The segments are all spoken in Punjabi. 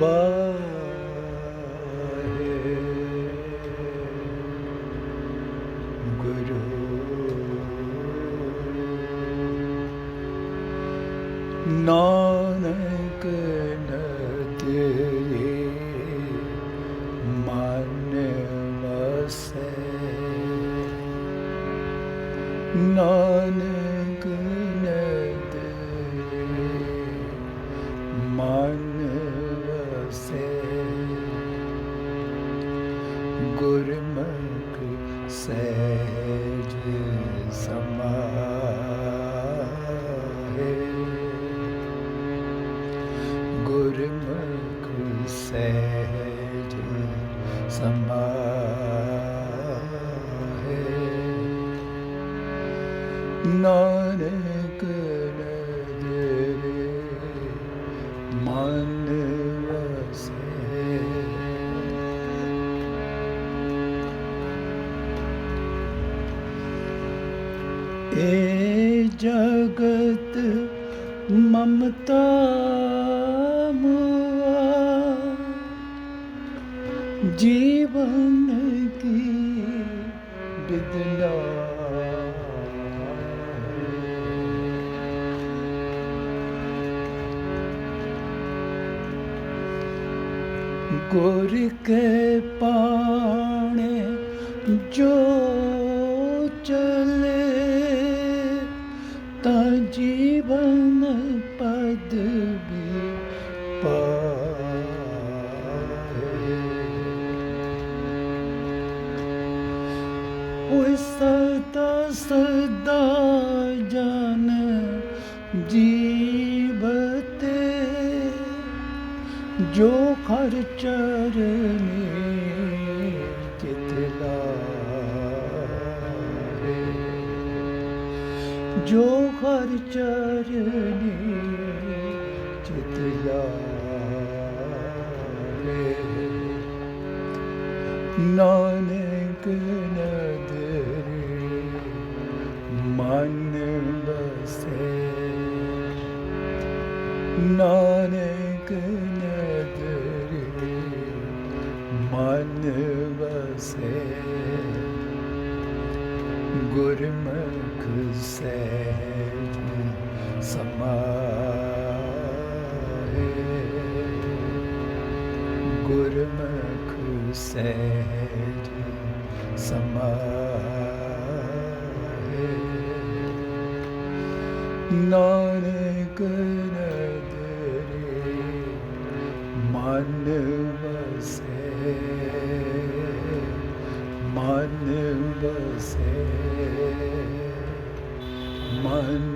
ਵਾਹਿਗੁਰੂ ਗੁਰਮੁਖ ਸਹਿਜ ਸਮਾਹੇ ਗੁਰਮੁਖ ਸਹਿਜ ਸਮਾਹੇ ਨਾਨਕ ਜਗਤ ਮਮਤਾ ਮੁਆ। ਜੀਵਨ ਕੀ ਬਿਦਲਾ ਗੁਰ ਕੇ ਪਾਣੇ ਜੋ ਸਦਾ ਸਦਾ ਜਨ ਜੀਵਤੇ ਜੋ ਖਰ ਚਰਨੇ ਚਿਤ ਲਾਰੇ। ਜੋ ਖਰ ਚਰਨੇ ਚਿਤ ਲਾਰੇ। Nanak ਨਦਰੇ said samahe nare gunadare manvase manvase man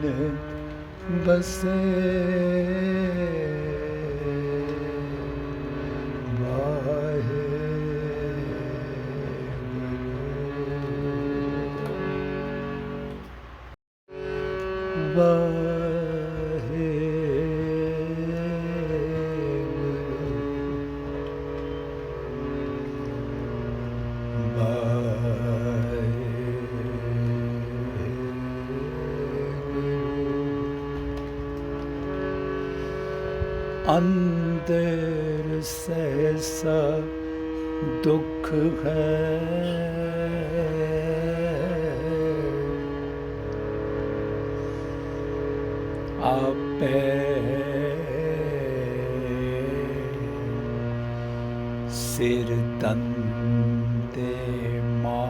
vase ਮਨ ਵਸੇ ਅੰਦਰ ਸੈਸਾ ਦੁੱਖ ਹੈ। ਆਪੇ ਸਿਰ ਤਨ ਤੇ ਮਾਂ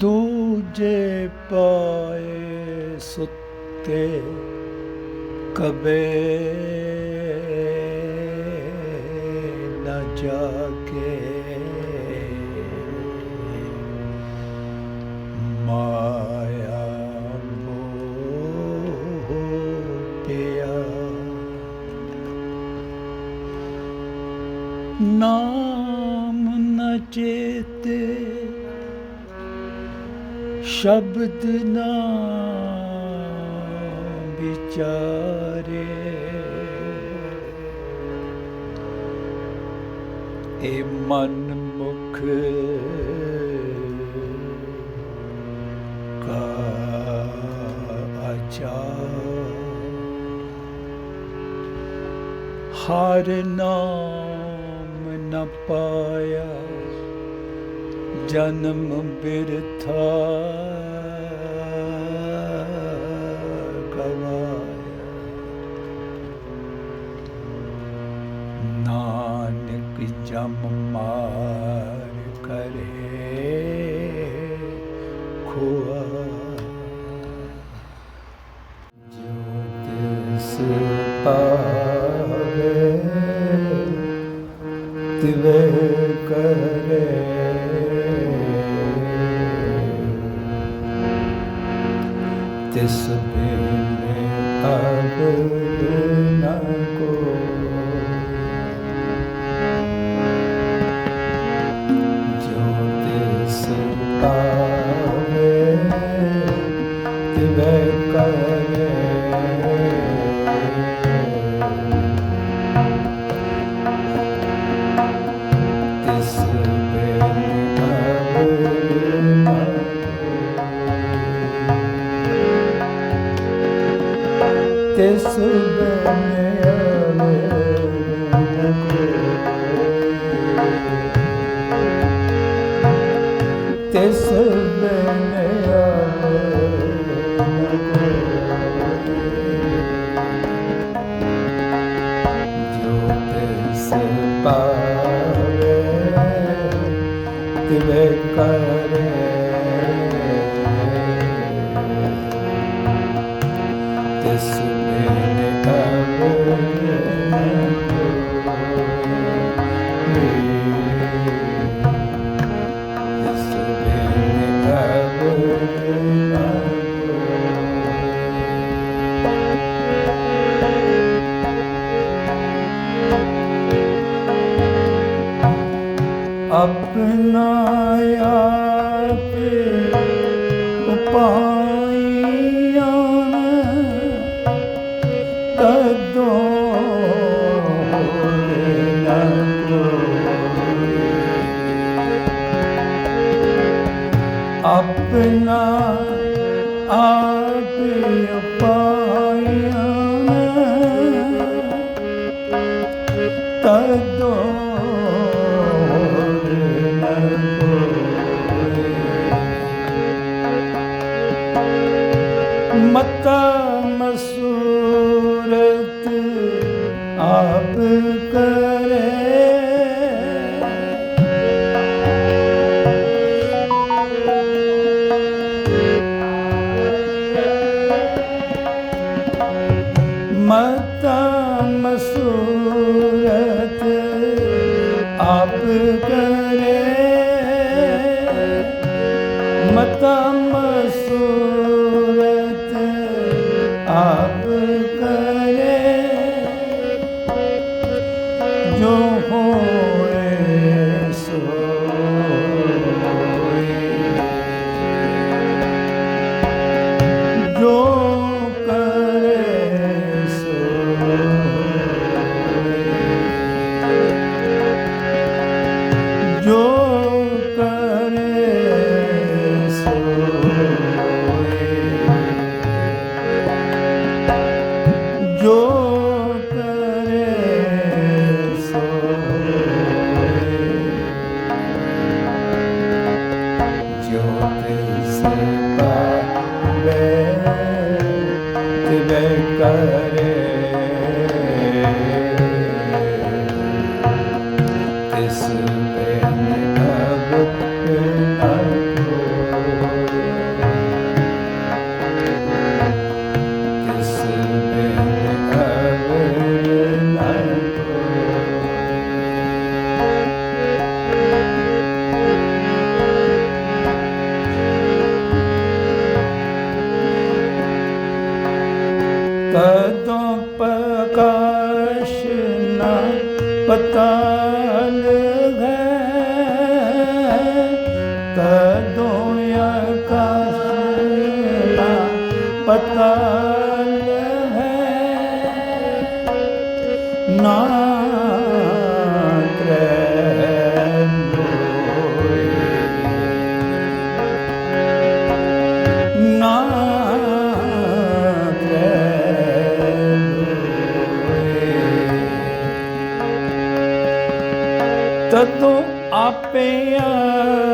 ਦੂਜੇ ਪਾਏ ਸੁੱਤੇ ਤੇ ਕਬੇ न ਜਾਗੇ। ਮਾਇਆ ਮੋਹ ਨਾਮ ਨ ਚੇਤੇ ਸ਼ਬਦ ਨਾ ਵਿਚਾਰੇ। ਇਹ ਮਨ ਮੁਖ ਕਾ ਆਚਾਰ। ਹਰ ਨਾਮ ਨ ਪਾਇਆ ਜਨਮ ਬਿਰਥਾ। ਨਾਨਕ ਜਮ ਮਾਰ ਕਰੇ ਖੁਆ। ਜੋਤ ਸੇ ਤਿਵੇ ਆਪਣਾ ਯਾਰ Yeah. up. ਪਤਾਲ ਗਏ ਪਤਾ ਤੂੰ ਆਪੇ ਆਪ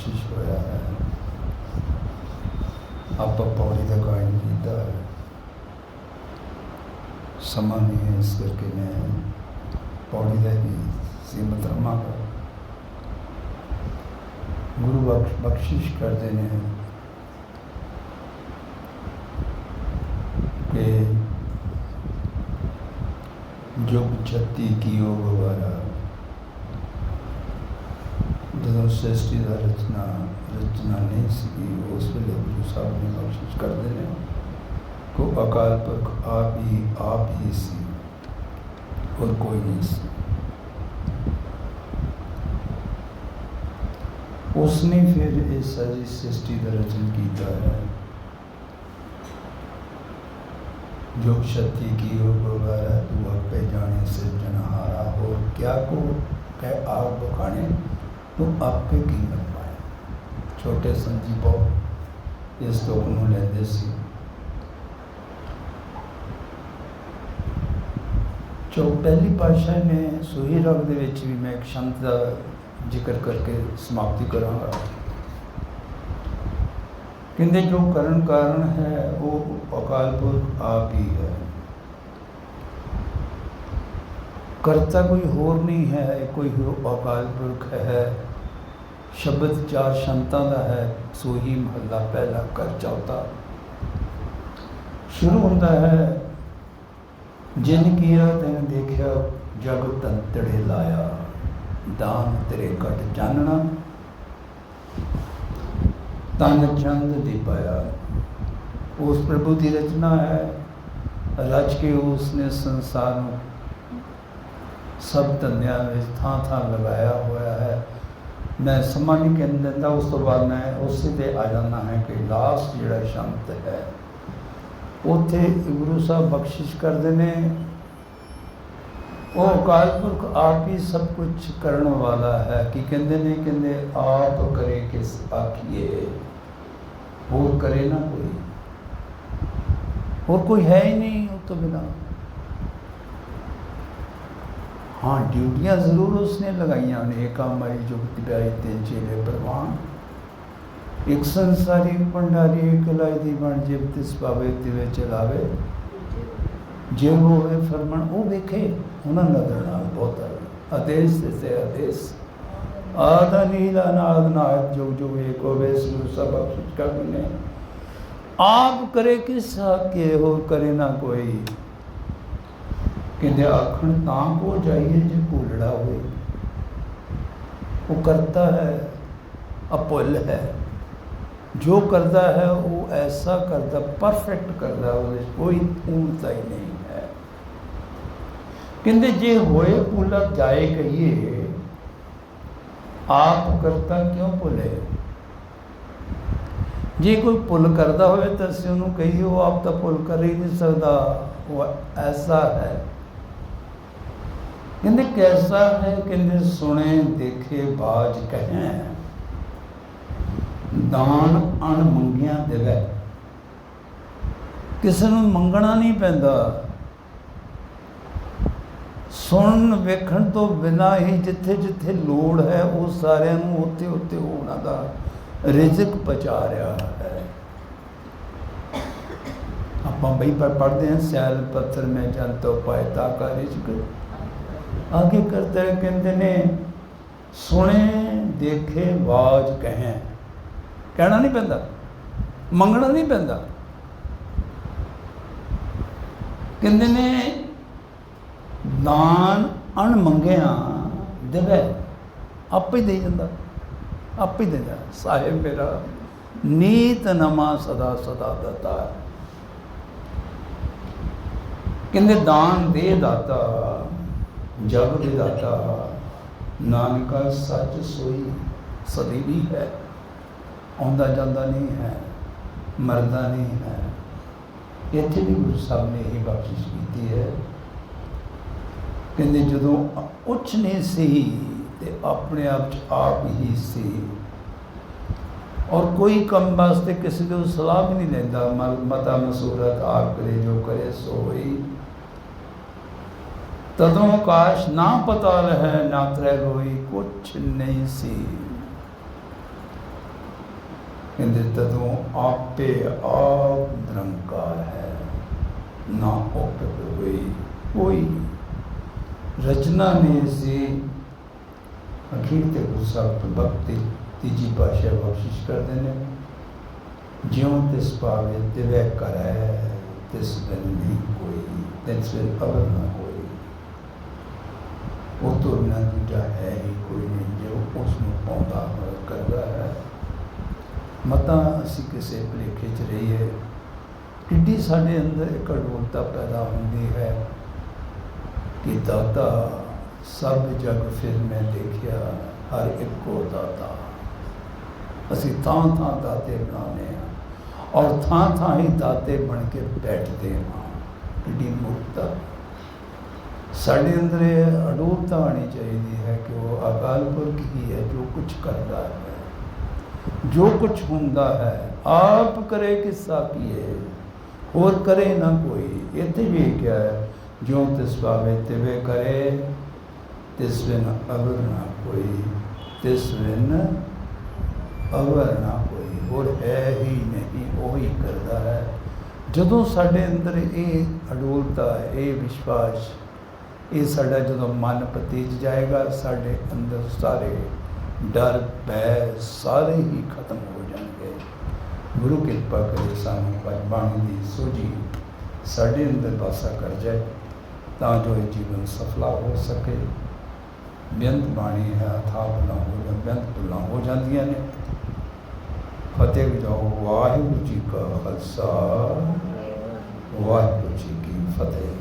ਬਖਸ਼ਿਸ਼ ਹੋਇਆ ਹੈ ਆਪਾਂ ਪੌੜੀ ਦਾ ਗਾਇਨ ਕੀਤਾ ਹੈ ਸਮਾਂ ਨਹੀਂ ਹੈ ਇਸ ਕਰਕੇ ਮੈਂ ਪੌੜੀ ਦਾ ਹੀ ਸੀਮਤ ਰਹਾਂਗਾ ਗੁਰੂ ਬਖਸ਼ ਬਖਸ਼ਿਸ਼ ਕਰਦੇ ਨੇ ਕਿ ਜੋ ਛੱਤੀ ਕੀਓ ਗਵਾਰਾ ਜਦੋਂ ਸ੍ਰਿਸ਼ਟੀ ਦਾ ਰਚਨਾ ਰਚਨਾ ਨਹੀਂ ਸੀ ਉਸ ਵੇਲੇ ਗੁਰੂ ਸਾਹਿਬ ਨੇ ਬਖਸ਼ਿਸ਼ ਕਰਦੇ ਨੇ ਕੋ ਅਕਾਲ ਪੁਰਖ ਆਪ ਹੀ ਆਪ ਹੀ ਸੀ ਹੋਰ ਕੋਈ ਨਹੀਂ ਸੀ ਉਸਨੇ ਫਿਰ ਇਹ ਸਾਰੀ ਸ੍ਰਿਸ਼ਟੀ ਦਾ ਰਚਨ ਕੀਤਾ ਹੈ ਜੋ ਸ਼ਕਤੀ ਕੀ ਹੋ ਗਵਾਰਾ ਤੂੰ ਆਪੇ ਜਾਣੇ ਸਿਰਜਣਹਾਰਾ ਹੋਰ ਕਿਆ ਕੋ ਕਹਿ ਆਪ ਬਖਾਣੇ ਤੂੰ ਆਪੇ ਕਰ ਪਾਏ ਛੋਟੇ ਸੰਜੀ ਬਹੁਤ ਇਸ ਲੋਕ ਨੂੰ ਲੈਂਦੇ ਸੀ ਜੋ ਪਹਿਲੀ ਪਾਸ਼ਾ ਨੇ ਸੋਹੀ ਰਗ ਦੇ ਵਿੱਚ ਵੀ ਮੈਂ ਇੱਕ ਸ਼ੰਤ ਦਾ ਜ਼ਿਕਰ ਕਰਕੇ ਸਮਾਪਤੀ ਕਰਾਂਗਾ ਕਹਿੰਦੇ ਜੋ ਕਰਨ ਕਾਰਨ ਹੈ ਉਹ ਅਕਾਲ ਪੁਰਖ ਆਪ ਹੀ ਹੈ ਕਰਤਾ ਕੋਈ ਹੋਰ ਨਹੀਂ ਹੈ, ਕੋਈ ਹੋਰ ਅਕਾਲ ਪੁਰਖ ਹੈ। ਸ਼ਬਦ ਚਾਰ ਸ਼ੰਤਾਂ ਦਾ ਹੈ, ਸੋਹੀ ਮਹੱਲਾ ਪਹਿਲਾ ਕਰ ਚੌਥਾ। ਸ਼ੁਰੂ ਹੁੰਦਾ ਹੈ, ਜਿਨ ਕੀਆ ਤੈਨ ਦੇਖਿਆ, ਜਗ ਤੰਤੜੇ ਲਾਇਆ, ਦਾਨ ਤੇਰੇ ਘਟ ਜਾਣਨਾ। ਤਨ ਚੰਦ ਦੀ ਪਾਇਆ, ਉਸ ਪ੍ਰਭੂ ਦੀ ਰਚਨਾ ਹੈ। ਰਚ ਕੇ ਉਸਨੇ ਸੰਸਾਰ ਨੂੰ ਸਭ ਧੰਦਿਆਂ ਵਿੱਚ ਥਾਂ ਥਾਂ ਲਗਾਇਆ ਹੋਇਆ ਹੈ। ਮੈਂ ਸਮਾਂ ਨਹੀਂ ਕਹਿਣ ਦਿੰਦਾ, ਉਸ ਤੋਂ ਬਾਅਦ ਮੈਂ ਉਸੇ ਤੇ ਆ ਜਾਣਾ ਹੈ ਕਿ ਲਾਸਟ ਜਿਹੜਾ ਸ਼ੰਤ ਹੈ। ਉੱਥੇ ਗੁਰੂ ਸਾਹਿਬ ਬਖਸ਼ਿਸ਼ ਕਰਦੇ ਨੇ। ਉਹ ਅਕਾਲ ਪੁਰਖ ਆਪ ਹੀ ਸਭ ਕੁਝ ਕਰਨ ਵਾਲਾ ਹੈ। ਕਿ ਕਹਿੰਦੇ ਨੇ? ਕਹਿੰਦੇ, ਆਪ ਕਰੇ ਕਿਸ ਆਖੀਏ? ਹੋਰ ਕਰੇ ਨਾ ਕੋਈ। ਹੋਰ ਕੋਈ ਹੈ ਹੀ ਨਹੀਂ ਉਹ ਤੋਂ ਬਿਨਾ। ਹਾਂ, ਡਿਊਟੀਆਂ ਜ਼ਰੂਰ ਉਸਨੇ ਲਗਾਈਆਂ ਨੇ ਏਕਾਮਾਈ ਜੁਗਤ ਪਿਆਈ ਤੇ ਚੇਲੇ ਪ੍ਰਵਾਨ। ਇੱਕ ਸੰਸਾਰੀ ਭੰਡਾਰੀ ਇਕਲਾਈ ਦੀ ਬਣ ਜਿਵ ਤਿਸ ਪਾਵੇ ਤਿਵੇ ਚਲਾਵੇ। ਜੇ ਹੋਵੇ ਫਰਮਨ, ਉਹ ਵੇਖੇ, ਉਹਨਾਂ ਨਜ਼ਰ ਨਾਲ ਬਹੁਤ ਆਦੇਸ਼ ਤੇ ਆਦੇਸ਼। ਆਦ ਨੀਲਾ ਨਾਦ ਨਾਇਕ ਜੋ ਜੋ ਏਕ ਹੋਵੇ ਸੁਰ ਸਭ ਅਖਿਤ ਕਰ ਆਪ ਕਰੇ ਕਿਸ ਕੇ ਹੋਰ ਕਰੇ ਨਾ ਕੋਈ। ਕਹਿੰਦੇ ਆਖਣ, ਤਾਂ ਕੋ ਜਾਈਏ ਜੇ ਭੁੱਲੜਾ ਹੋਏ। ਉਹ ਕਰਤਾ ਹੈ, ਅਪੁੱਲ ਹੈ। ਜੋ ਕਰਦਾ ਹੈ, ਉਹ ਐਸਾ ਕਰਦਾ, ਪਰਫੈਕਟ ਕਰਦਾ ਉਹਦੇ ਕੋਈ ਪੂਰਨਤਾ ਹੀ ਨਹੀਂ ਹੈ। ਕਹਿੰਦੇ, ਜੇ ਹੋਏ ਭੁੱਲਾ ਜਾਏ ਕਹੀਏ, ਆਪ ਕਰਤਾ ਕਿਉਂ ਭੁੱਲੇ? ਜੇ ਕੋਈ ਭੁੱਲ ਕਰਦਾ ਹੋਵੇ ਤਾਂ ਅਸੀਂ ਉਹਨੂੰ ਕਹੀਏ, ਉਹ ਆਪ ਤਾਂ ਭੁੱਲ ਕਰ ਹੀ ਨਹੀਂ ਸਕਦਾ। ਉਹ ਐਸਾ ਹੈ। ਕਹਿੰਦੇ ਕੈਸਾ ਹੈ? ਕਹਿੰਦੇ ਸੁਣੇ, ਦੇਖੇ, ਬਾਜ ਕਹੇ ਦਾਨ ਅਣ ਮੰਗਿਆ ਦੇਵੇ। ਕਿਸੇ ਨੂੰ ਮੰਗਣਾ ਨਹੀਂ ਪੈਂਦਾ। ਸੁਣਨ, ਵੇਖਣ ਤੋਂ ਬਿਨਾ ਹੀ ਜਿੱਥੇ ਜਿੱਥੇ ਲੋੜ ਹੈ, ਉਹ ਸਾਰਿਆਂ ਨੂੰ ਉੱਥੇ ਉੱਥੇ ਉਹਨਾਂ ਦਾ ਰਿਜ਼ਕ ਪਹੁੰਚਾ ਰਿਹਾ ਹੈ। ਆਪਾਂ ਬਈ ਪਰ ਪੜਦੇ ਹਾਂ ਸੈਲ ਪੱਥਰ ਮੈਂ ਜੰਤੋ ਪਾਇਤਾ ਕਾ ਰਿਜ਼ਕ। ਆਗੇ ਕਰਤੇ ਕਹਿੰਦੇ ਨੇ, ਸੁਣੇ, ਦੇਖੇ, ਬਾਜ ਕਹੇ। ਕਹਿਣਾ ਨਹੀਂ ਪੈਂਦਾ, ਮੰਗਣਾ ਨਹੀਂ ਪੈਂਦਾ। ਕਹਿੰਦੇ ਨੇ, ਦਾਨ ਅਣ ਮੰਗਿਆ, ਦੇਵੇ, ਆਪੇ ਦੇ ਜਾਂਦਾ, ਆਪੇ ਹੀ ਦੇ ਜਾਂਦਾ। ਸਾਹਿਬ ਮੇਰਾ, ਨੀਤ ਨਮਾ ਸਦਾ ਸਦਾ ਦਤਾ। ਕਹਿੰਦੇ, ਦਾਨ ਦੇ ਦਾਤਾ। ਜਗ ਦੇ ਨਾਨਕਾ ਸੱਚ ਸੋਈ ਸਦੀ ਵੀ ਹੈ। ਆਉਂਦਾ ਜਾਂਦਾ ਨਹੀਂ ਹੈ, ਮਰਦਾ ਨਹੀਂ ਹੈ। ਇੱਥੇ ਵੀ ਗੁਰੂ ਸਾਹਿਬ ਨੇ ਇਹ ਬਖਸ਼ਿਸ਼ ਕੀਤੀ ਹੈ। ਕਹਿੰਦੇ ਜਦੋਂ ਕੁਛ ਨਹੀਂ ਸੀ ਤੇ ਆਪਣੇ ਆਪ ਚ ਆਪ ਹੀ ਸੀ ਔਰ ਕੋਈ ਕੰਮ ਵਾਸਤੇ ਕਿਸੇ ਤੋਂ ਸਲਾਹ ਵੀ ਨਹੀਂ ਲੈਂਦਾ ਮ- ਮਤਾ ਮਸੂਰਤ ਆਪ ਕਰੇ, ਜੋ ਕਰੇ ਸੋਈ ਤਦੋਂ ਕਾਸ਼ ਨਾ ਪਤਾ ਰਹਿ ਨਾ ਤਰੇ ਹੋਈ ਕੁਛ ਨਹੀਂ ਸੀ। ਕਹਿੰਦੇ ਤਦੋਂ ਆਪੇ ਆਪ ਨਿਰੰਕਾਰ ਹੈ, ਨਾ ਉਪਤ ਹੋਈ ਕੋਈ। ਰਚਨਾ ਨੇ ਸੀ। ਅਖੀਰ ਤੇ ਗੁੱਸਾ ਭਗਤੀ ਤੀਜੀ ਪਾਸ਼ਾ ਬਖਸ਼ਿਸ਼ ਕਰਦੇ ਨੇ। ਜਿਉਂ ਤਿਸ ਪਾਵੇ ਤਿਵੈ ਕਰੈ, ਤਿਸ ਬਿਨ ਨਹੀਂ ਕੋਈ, ਤਿਸ ਬਿਨ ਅਵਰ ਨਾ ਉਹ ਤੋਂ ਬਿਨਾਂ ਦੂਜਾ ਹੈ ਹੀ ਕੋਈ ਨਹੀਂ, ਜੋ ਉਸ ਨੂੰ ਪਾਉਂਦਾ ਹੋਇਆ ਕਰਦਾ ਹੈ। ਮਤਾਂ ਅਸੀਂ ਕਿਸੇ ਭੁਲੇਖੇ 'ਚ ਰਹੀਏ। ਕਿੱਡੀ ਸਾਡੇ ਅੰਦਰ ਇੱਕ ਅਡੋਲਤਾ ਪੈਦਾ ਹੁੰਦੀ ਹੈ ਕਿ ਦਾਤਾ, ਸਭ ਜਗ ਫਿਰ ਮੈਂ ਦੇਖਿਆ ਹਰ ਇੱਕੋ ਦਾਤਾ। ਅਸੀਂ ਥਾਂ ਥਾਂ ਦਾਤੇ ਬਣਾਉਂਦੇ ਹਾਂ ਔਰ ਥਾਂ ਥਾਂ ਹੀ ਦਾਤੇ ਬਣ ਕੇ ਬੈਠਦੇ ਹਾਂ। ਕਿੱਡੀ ਮੁਕਤਾ ਸਾਡੇ ਅੰਦਰ ਇਹ ਅਡੋਲਤਾ ਆਣੀ ਚਾਹੀਦੀ ਹੈ ਕਿ ਉਹ ਅਕਾਲ ਪੁਰਖ ਹੀ ਹੈ ਜੋ ਕੁਝ ਕਰਦਾ ਹੈ। ਜੋ ਕੁਝ ਹੁੰਦਾ ਹੈ, ਆਪ ਕਰੇ ਕਿਸਾ ਕੀਏ? ਹੋਰ ਕਰੇ ਨਾ ਕੋਈ। ਇੱਥੇ ਵੀ ਕਿਹਾ ਹੈ ਜੋ ਤਿਸ ਭਾਵੇ ਤਿਵੇ ਕਰੇ, ਤਿਸ ਬਿਨ ਅਵਰ ਨਾ ਕੋਈ। ਤਿਸ ਬਿਨ ਅਵਰ ਨਾ ਕੋਈ। ਹੋਰ ਹੈ ਹੀ ਨਹੀਂ, ਉਹ ਹੀ ਕਰਦਾ ਹੈ। ਜਦੋਂ ਸਾਡੇ ਅੰਦਰ ਇਹ ਅਡੋਲਤਾ, ਇਹ ਵਿਸ਼ਵਾਸ ਇਹ ਸਾਡਾ ਜਦੋਂ ਮਨ ਪਤੀਜ ਜਾਏਗਾ, ਸਾਡੇ ਅੰਦਰ ਸਾਰੇ ਡਰ, ਭੈ ਸਾਰੇ ਹੀ ਖਤਮ ਹੋ ਜਾਣਗੇ। ਗੁਰੂ ਕਿਰਪਾ ਕਰੇ ਸਾਨੂੰ ਪੰਜ ਬਾਣੀ ਦੀ ਸੋਝੀ ਸਾਡੇ ਅੰਦਰ ਵਾਸਾ ਕਰ ਜਾਏ, ਤਾਂ ਜੋ ਇਹ ਜੀਵਨ ਸਫਲਾ ਹੋ ਸਕੇ। ਬੇਅੰਤ ਬਾਣੀ ਹੈ ਅਥਾਹ ਭੁੱਲਾਂ ਹੋ ਜਾਂ ਬੇਅੰਤ ਭੁੱਲਾਂ ਹੋ ਜਾਂਦੀਆਂ ਨੇ। ਫਤਿਹ ਜਾਓ, ਵਾਹਿਗੁਰੂ ਜੀ ਕਾ ਖਾਲਸਾ। ਵਾਹਿਗੁਰੂ ਜੀ ਕੀ ਫਤਿਹ।